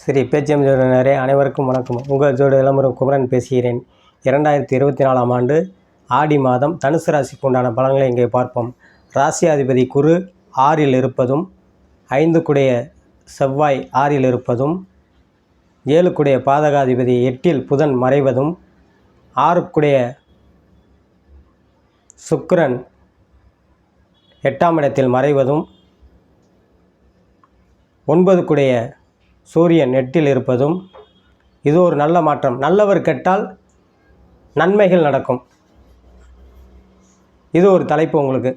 ஸ்ரீ பேச்சியம் ஜோடனரே அனைவருக்கும் வணக்கம். உங்கள் ஜோட இளமுறை குமரன் பேசுகிறேன். இரண்டாயிரத்தி இருபத்தி நாலாம் ஆண்டு ஆடி மாதம் தனுசு ராசிக்கு உண்டான பலன்களை இங்கே பார்ப்போம். ராசியாதிபதி குரு ஆறில் இருப்பதும் ஐந்து குடைய செவ்வாய் ஆறில் இருப்பதும் ஏழு குடைய பாதகாதிபதி எட்டில் புதன் மறைவதும் ஆறுக்குடைய சுக்கரன் எட்டாம் இடத்தில் மறைவதும் ஒன்பது குடைய சூரியன் நெட்டில் இருப்பதும் இது ஒரு நல்ல மாற்றம். நல்லவர் கெட்டால் நன்மைகள் நடக்கும். இது ஒரு தலைப்பு உங்களுக்கு.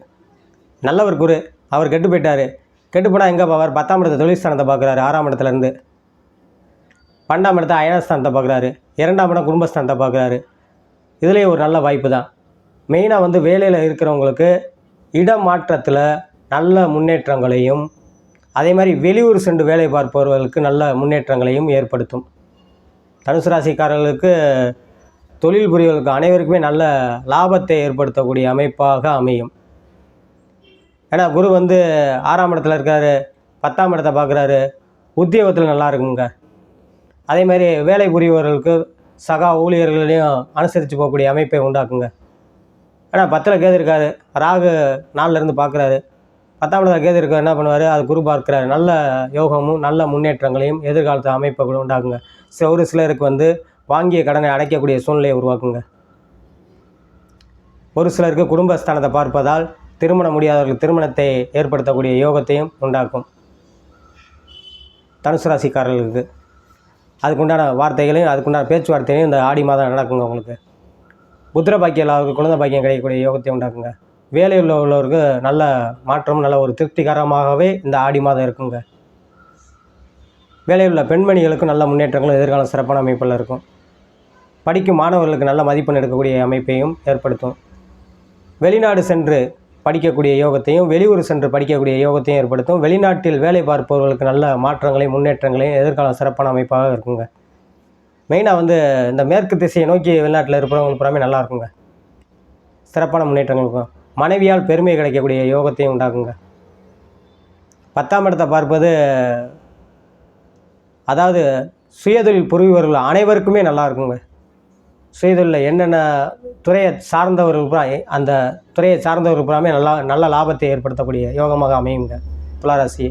நல்லவர் குரு அவர் கெட்டு போயிட்டார். கெட்டு போனால் எங்கே போவார்? பத்தாம் இடத்த தொழில் பார்க்குறாரு ஆறாம் இடத்துலேருந்து. பன்னெண்டாம் இடத்த அயனஸ்தானத்தை பார்க்குறாரு இரண்டாம் இடம் குடும்பஸ்தானத்தை பார்க்குறாரு. இதுலேயே ஒரு நல்ல வாய்ப்பு தான். மெயினாக வந்து வேலையில் இருக்கிறவங்களுக்கு இடமாற்றத்தில் நல்ல முன்னேற்றங்களையும் அதே மாதிரி வெளியூர் சென்று வேலை பார்ப்பவர்களுக்கு நல்ல முன்னேற்றங்களையும் ஏற்படுத்தும். தனுசு ராசிக்காரர்களுக்கு தொழில் புரியவர்களுக்கு அனைவருக்குமே நல்ல லாபத்தை ஏற்படுத்தக்கூடிய அமைப்பாக அமையும். ஏன்னா குரு வந்து ஆறாம் இடத்துல இருக்கார் பத்தாம் இடத்தை பார்க்குறாரு உத்தியோகத்தில் நல்லா இருக்குங்க. அதே மாதிரி வேலை புரியவர்களுக்கு சகா ஊழியர்களையும் அனுசரித்து போகக்கூடிய அமைப்பை உண்டாக்குங்க. ஏன்னா பத்தில் கேது இருக்காரு ராகு நாலுல இருந்து பார்க்குறாரு. பத்தாம் இடத்துல கேது இருக்க என்ன பண்ணுவார்? அது குரு பார்க்கிறார். நல்ல யோகமும் நல்ல முன்னேற்றங்களையும் எதிர்காலத்து அமைப்புகளும் உண்டாக்குங்க. சில ஒரு சிலருக்கு வந்து வாங்கிய கடனை அடைக்கக்கூடிய சூழ்நிலையை உருவாக்குங்க. ஒரு சிலருக்கு குடும்பஸ்தானத்தை பார்ப்பதால் திருமணம் முடியாதவர்கள் திருமணத்தை ஏற்படுத்தக்கூடிய யோகத்தையும் உண்டாக்கும். தனுசு ராசிக்காரர்களுக்கு. அதுக்குண்டான வார்த்தைகளையும் அதுக்குண்டான பேச்சுவார்த்தைகளையும் இந்த ஆடி மாதம் நடக்குங்க உங்களுக்கு புத்திர பாக்கியம் குழந்தை பாக்கியம் கிடைக்கக்கூடிய யோகத்தை உண்டாக்குங்க. வேலையில் உள்ளவருக்கு நல்ல மாற்றம் நல்ல ஒரு திருப்திகரமாகவே இந்த ஆடி மாதம் இருக்குங்க. வேலையில் உள்ள பெண்மணிகளுக்கு நல்ல முன்னேற்றங்களும் எதிர்காலம் சிறப்பான அமைப்பில் இருக்கும். படிக்கும் மாணவர்களுக்கு நல்ல மதிப்பெண் எடுக்கக்கூடிய அமைப்பையும் ஏற்படுத்தும். வெளிநாடு சென்று படிக்கக்கூடிய யோகத்தையும் வெளியூர் சென்று படிக்கக்கூடிய யோகத்தையும் ஏற்படுத்தும். வெளிநாட்டில் வேலை பார்ப்பவர்களுக்கு நல்ல மாற்றங்களையும் முன்னேற்றங்களையும் எதிர்காலம் சிறப்பான அமைப்பாக இருக்குங்க. மெயினாக வந்து இந்த மேற்கு திசையை நோக்கி வெளிநாட்டில் இருக்கிறவங்களுக்கு புறமே நல்லா இருக்குங்க. சிறப்பான முன்னேற்றங்களுக்கும் மனைவியால் பெருமை கிடைக்கக்கூடிய யோகத்தையும் உண்டாக்குங்க. பத்தாம் இடத்தை பார்ப்பது அதாவது சுயதொழில் புரிபவர்கள் அனைவருக்குமே நல்லா இருக்குங்க. சுயதொழிலில் என்னென்ன துறையை சார்ந்தவர்கள் அந்த துறையை சார்ந்தவர்கள் புறாமே நல்லா நல்ல லாபத்தை ஏற்படுத்தக்கூடிய யோகமாக அமையுங்க. துளாராசி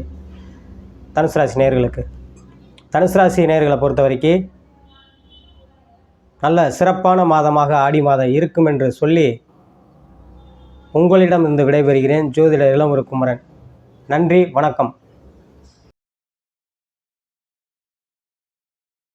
தனுசு ராசி நேர்களுக்கு. தனுசு ராசி நேர்களை பொறுத்த வரைக்கும் நல்ல சிறப்பான மாதமாக ஆடி மாதம் இருக்கும் என்று சொல்லி உங்களிடம் இருந்து விடைபெறுகிறேன். ஜோதிடர் இளமுரு குமரன் நன்றி வணக்கம்.